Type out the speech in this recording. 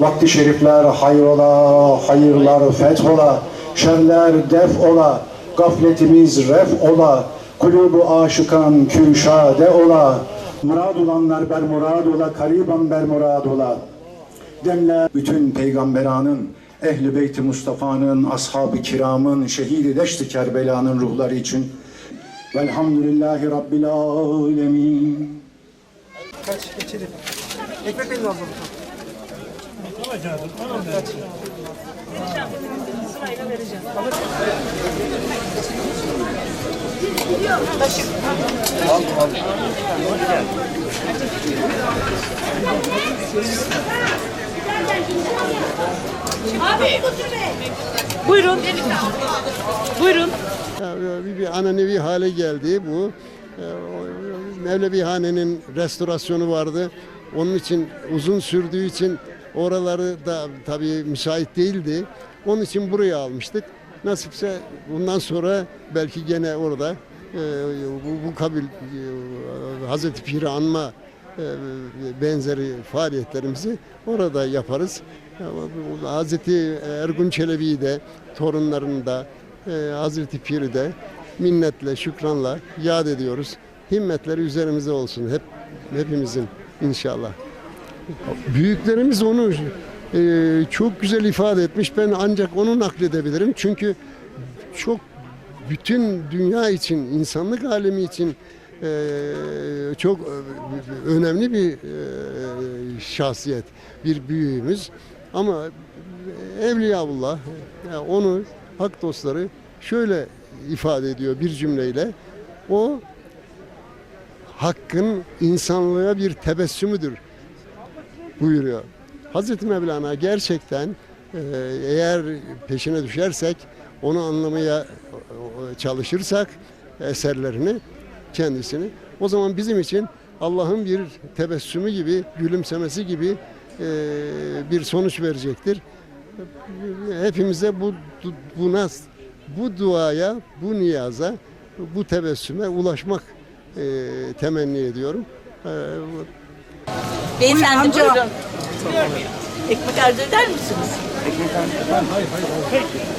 Vakti şerifler hayrola, hayırlar fethola, şerler def ola, gafletimiz ref ola, kulubu aşıkan küşade ola, murad olanlar ber murad ola, kariban ber murad ola. Demler bütün peygamberanın, ehli beyti Mustafa'nın, ashab-ı kiramın, şehidi deşti Kerbela'nın ruhları için. Velhamdülillahi Rabbil alemin. Kaç geçelim. Ekmek elini aldım. Buyurun. Buyurun. Ya, bir, bir ananevi hale geldi bu. Ee, o- Mevlevihane'nin restorasyonu vardı. Onun için uzun sürdüğü için oraları da tabii müsait değildi. Onun için buraya almıştık. Nasipse bundan sonra belki gene orada e, bu, bu kabil e, Hazreti Pir'i anma e, benzeri faaliyetlerimizi orada yaparız. Ya, bu- Hazreti Ergun Çelebi'yi de torunlarını da e, Hazreti Pir'i de minnetle, şükranla yad ediyoruz. Himmetleri üzerimize olsun hep hepimizin inşallah. Büyüklerimiz onu e, çok güzel ifade etmiş. Ben ancak onu nakledebilirim. Çünkü çok bütün dünya için, insanlık alemi için e, çok e, önemli bir e, şahsiyet, bir büyüğümüz. Ama Evliyaullah yani onu hak dostları şöyle ifade ediyor bir cümleyle. O hakkın insanlığa bir tebessümüdür buyuruyor. Hazreti Mevlana gerçekten e, eğer peşine düşersek, onu anlamaya e, çalışırsak eserlerini, kendisini, o zaman bizim için Allah'ın bir tebessümü gibi, gülümsemesi gibi e, bir sonuç verecektir. Hepimize bu buna bu duaya, bu niyaza, bu tebessüme ulaşmak temenni ediyorum. Beyefendi buyurun. Ekmek arzu eder misiniz?